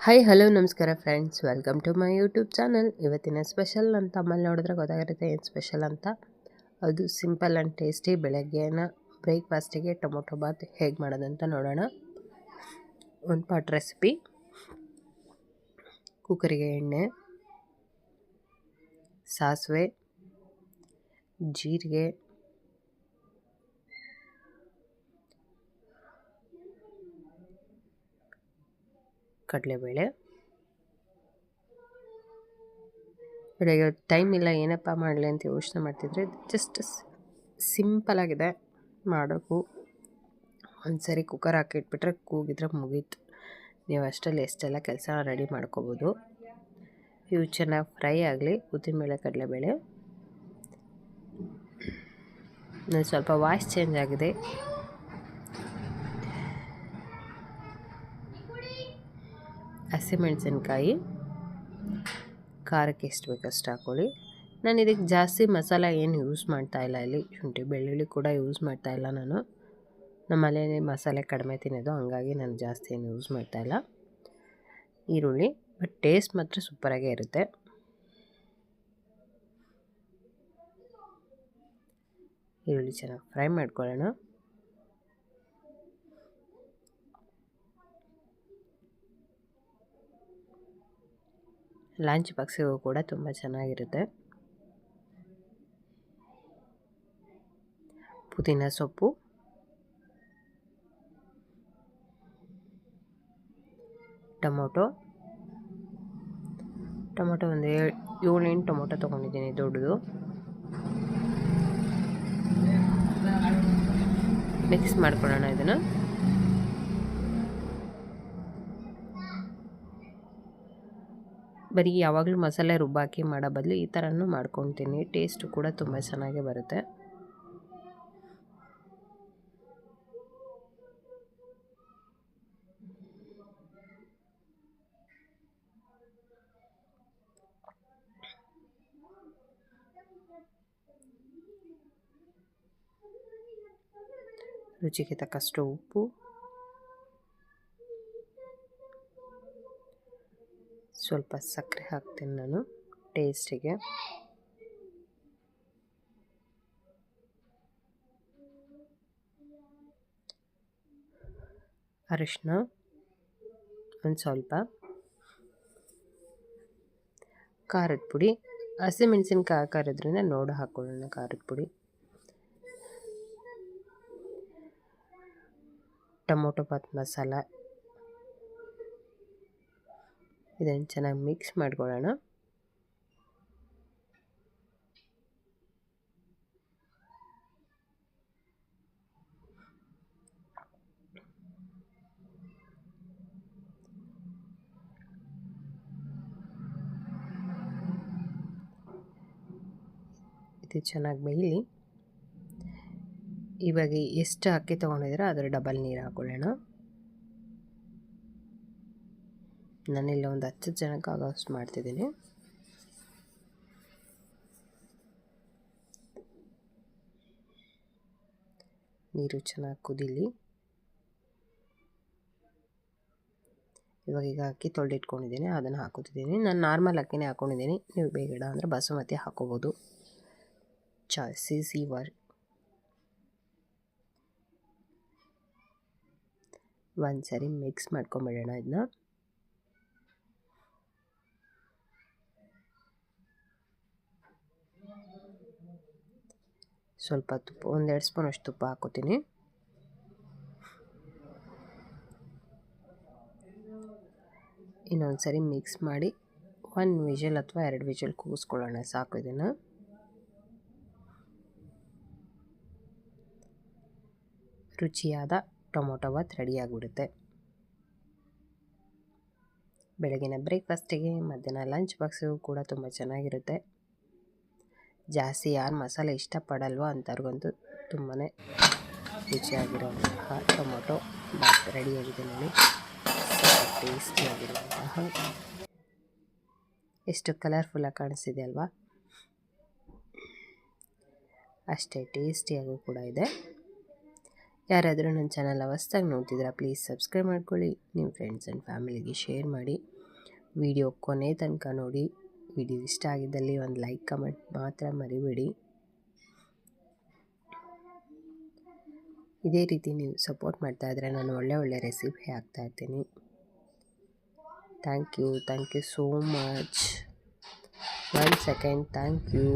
Hi hello ನಮಸ್ಕಾರ friends welcome to my YouTube channel ಇವತ್ತಿನ special ಅಂತ ಅಮ್ಮಲ್ಲಿ ನೋಡಿದ್ರೆ ಗೊತ್ತಾಗಿರುತ್ತೆ ಏನು ಸ್ಪೆಷಲ್ ಅಂತ. ಅದು ಸಿಂಪಲ್ ಆ್ಯಂಡ್ ಟೇಸ್ಟಿ ಬೆಳಗ್ಗೆನ ಬ್ರೇಕ್ಫಾಸ್ಟಿಗೆ ಟೊಮೊಟೊ ಬಾತ್ ಹೇಗೆ ಮಾಡೋದಂತ ನೋಡೋಣ. ಒಂದು ಪಾಟ್ ರೆಸಿಪಿ ಕುಕ್ಕರಿಗೆ ಎಣ್ಣೆ, ಸಾಸಿವೆ, ಜೀರಿಗೆ ಕಡಲೆಬೇಳೆ. ಬೆಳಗ್ಗೆ ಟೈಮ್ ಇಲ್ಲ, ಏನಪ್ಪ ಮಾಡಲಿ ಅಂತ ಯೋಚನೆ ಮಾಡ್ತಿದ್ರೆ ಜಸ್ಟ್ ಸಿಂಪಲಾಗಿದೆ ಮಾಡೋಕ್ಕೂ ಒಂದು ಸರಿ ಕುಕ್ಕರ್ ಹಾಕಿಟ್ಬಿಟ್ರೆ ಕೂಗಿದ್ರೆ ಮುಗೀತು. ನೀವು ಅಷ್ಟರಲ್ಲಿ ಎಷ್ಟೆಲ್ಲ ಕೆಲಸ ರೆಡಿ ಮಾಡ್ಕೋಬೋದು. ಇವು ಚೆನ್ನಾಗಿ ಫ್ರೈ ಆಗಲಿ, ಉದ್ದಿನಬೇಳೆ, ಕಡಲೆಬೇಳೆ. ನಾನು ಸ್ವಲ್ಪ ವಾಯ್ಸ್ ಚೇಂಜ್ ಆಗಿದೆ. ಹಸಿಮೆಣಸಿನ್ಕಾಯಿ ಖಾರಕ್ಕೆ ಎಷ್ಟು ಬೇಕಷ್ಟು ಹಾಕ್ಕೊಳ್ಳಿ ನಾನು ಇದಕ್ಕೆ ಜಾಸ್ತಿ ಮಸಾಲ ಏನು ಯೂಸ್ ಮಾಡ್ತಾ ಇಲ್ಲ ಇಲ್ಲಿ. ಶುಂಠಿ, ಬೆಳ್ಳುಳ್ಳಿ ಕೂಡ ಯೂಸ್ ಮಾಡ್ತಾ ಇಲ್ಲ ನಾನು. ನಮ್ಮ ಮಸಾಲೆ ಕಡಿಮೆ ತಿನ್ನೋದು, ಹಂಗಾಗಿ ನಾನು ಜಾಸ್ತಿ ಏನು ಯೂಸ್ ಮಾಡ್ತಾ ಇಲ್ಲ. ಈರುಳ್ಳಿ ಬಟ್ ಟೇಸ್ಟ್ ಮಾತ್ರ ಸೂಪರಾಗೇ ಇರುತ್ತೆ. ಈರುಳ್ಳಿ ಚೆನ್ನಾಗಿ ಫ್ರೈ ಮಾಡ್ಕೊಳ್ಳೋಣ. ಲಂಚ್ ಬಾಕ್ಸಿಗೂ ಕೂಡ ತುಂಬ ಚೆನ್ನಾಗಿರುತ್ತೆ. ಪುದೀನ ಸೊಪ್ಪು. ಟೊಮೊಟೊ. ಟೊಮೊಟೊ ಒಂದು ಏಳು ಎಂಟು ಟೊಮೊಟೊ ತೊಗೊಂಡಿದ್ದೀನಿ ದೊಡ್ಡದು. ಮಿಕ್ಸ್ ಮಾಡ್ಕೊಳ್ಳೋಣ ಇದನ್ನು. ಬರೀ ಯಾವಾಗಲೂ ಮಸಾಲೆ ರುಬ್ಬಾಕಿ ಮಾಡೋ ಬದಲು ಈ ಥರನೂ ಮಾಡ್ಕೊತೀನಿ. ಟೇಸ್ಟು ಕೂಡ ತುಂಬ ಚೆನ್ನಾಗೇ ಬರುತ್ತೆ. ರುಚಿಗೆ ತಕ್ಕಷ್ಟು ಉಪ್ಪು. ಸ್ವಲ್ಪ ಸಕ್ಕರೆ ಹಾಕ್ತೀನಿ ನಾನು ಟೇಸ್ಟಿಗೆ. ಅರಿಶಿನ ಒಂದು ಸ್ವಲ್ಪ. ಖಾರದ ಪುಡಿ. ಹಸಿಮೆಣಸಿನ್ಕಾಯಿ ಹಾಕಾರದ್ರಿಂದ ನೋಡಿ ಹಾಕೊಳ್ಳೋಣ ಖಾರದ ಪುಡಿ. ಟೊಮೊಟೊ ಪಾತ್ ಮಸಾಲ ಇದನ್ನು ಚೆನ್ನಾಗಿ ಮಿಕ್ಸ್ ಮಾಡ್ಕೊಳ್ಳೋಣ. ಇದು ಚೆನ್ನಾಗಿ ಬೇಯಲಿ. ಇವಾಗ ಎಷ್ಟು ಅಕ್ಕಿ ತೊಗೊಂಡಿದ್ರೆ ಅದರ ಡಬಲ್ ನೀರು ಹಾಕೊಳ್ಳೋಣ. ನಾನಿಲ್ಲ ಒಂದು ಹತ್ತು ಜನಕ್ಕೆ ಆಗೋಷ್ಟು ಮಾಡ್ತಿದ್ದೀನಿ. ನೀರು ಚೆನ್ನಾಗಿ ಕುದೀಲಿ. ಇವಾಗ ಈಗ ಅಕ್ಕಿ ತೊಳೆದಿಟ್ಕೊಂಡಿದ್ದೀನಿ, ಅದನ್ನು ಹಾಕೋತಿದ್ದೀನಿ ನಾನು ನಾರ್ಮಲ್ ಅಕ್ಕಿನೇ ಹಾಕ್ಕೊಂಡಿದ್ದೀನಿ ನೀವು ಬೇಗಡ ಅಂದರೆ ಬಸುಮತಿ ಹಾಕೋಬೋದು. ಚಾಯ್ಸ್ ಸಿ ವರ್ ಒಂದು ಸರಿ ಮಿಕ್ಸ್ ಮಾಡ್ಕೊಂಬಿಡೋಣ ಇದನ್ನ ಸ್ವಲ್ಪ ತುಪ್ಪ ಒಂದೆರಡು ಸ್ಪೂನ್ ಅಷ್ಟು ತುಪ್ಪ ಹಾಕೋತೀನಿ. ಇನ್ನೊಂದು ಸರಿ ಮಿಕ್ಸ್ ಮಾಡಿ ಒನ್ ವಿಜಲ್ ಅಥವಾ ಎರಡು ವಿಜಲ್ ಕೂಗಿಸ್ಕೊಳ್ಳೋಣ, ಸಾಕು ಇದನ್ನು. ರುಚಿಯಾದ ಟೊಮೊಟೊ ಬಾತ್ ರೆಡಿಯಾಗಿಬಿಡುತ್ತೆ ಬೆಳಗಿನ ಬ್ರೇಕ್ಫಾಸ್ಟಿಗೆ ಮಧ್ಯಾಹ್ನ ಲಂಚ್ ಬಾಕ್ಸಿಗೂ ಕೂಡ ತುಂಬ ಚೆನ್ನಾಗಿರುತ್ತೆ. ಜಾಸ್ತಿ ಯಾರು ಮಸಾಲೆ ಇಷ್ಟಪಡಲ್ವೋ ಅಂಥವ್ರಿಗಂತೂ ತುಂಬಾ ರುಚಿಯಾಗಿರುವಂತಹ ಟೊಮೊಟೊ ಬಾತ್ ರೆಡಿಯಾಗಿದೆ ನೋಡಿ. ಟೇಸ್ಟಿಯಾಗಿರುವಂತಹ ಎಷ್ಟು ಕಲರ್ಫುಲ್ಲಾಗಿ ಕಾಣಿಸ್ತಿದೆ ಅಲ್ವಾ? ಅಷ್ಟೇ ಟೇಸ್ಟಿಯಾಗೂ ಕೂಡ ಇದೆ. ಯಾರಾದರೂ ನನ್ನ ಚಾನಲ್ ಅವಸ್ತಾಗಿ ನೋಡ್ತಿದ್ದೀರಾ ಪ್ಲೀಸ್ ಸಬ್ಸ್ಕ್ರೈಬ್ ಮಾಡ್ಕೊಳ್ಳಿ. ನಿಮ್ಮ ಫ್ರೆಂಡ್ಸ್ ಆ್ಯಂಡ್ ಫ್ಯಾಮಿಲಿಗೆ ಶೇರ್ ಮಾಡಿ. ವಿಡಿಯೋ ಕೊನೆ ತನಕ ನೋಡಿ. ವಿಡಿಯೋ ಇಷ್ಟ ಆಗಿದ್ದಲ್ಲಿ ಒಂದು ಲೈಕ್, ಕಮೆಂಟ್ ಮಾತ್ರ ಮರಿಬೇಡಿ. ಇದೇ ರೀತಿ ನೀವು ಸಪೋರ್ಟ್ ಮಾಡ್ತಾ ಇದ್ರೆ ನಾನು ಒಳ್ಳೆ ಒಳ್ಳೆ ರೆಸಿಪಿ ಹಾಕ್ತಾ ಇರ್ತೀನಿ. Thank you thank you so much. One second, thank you.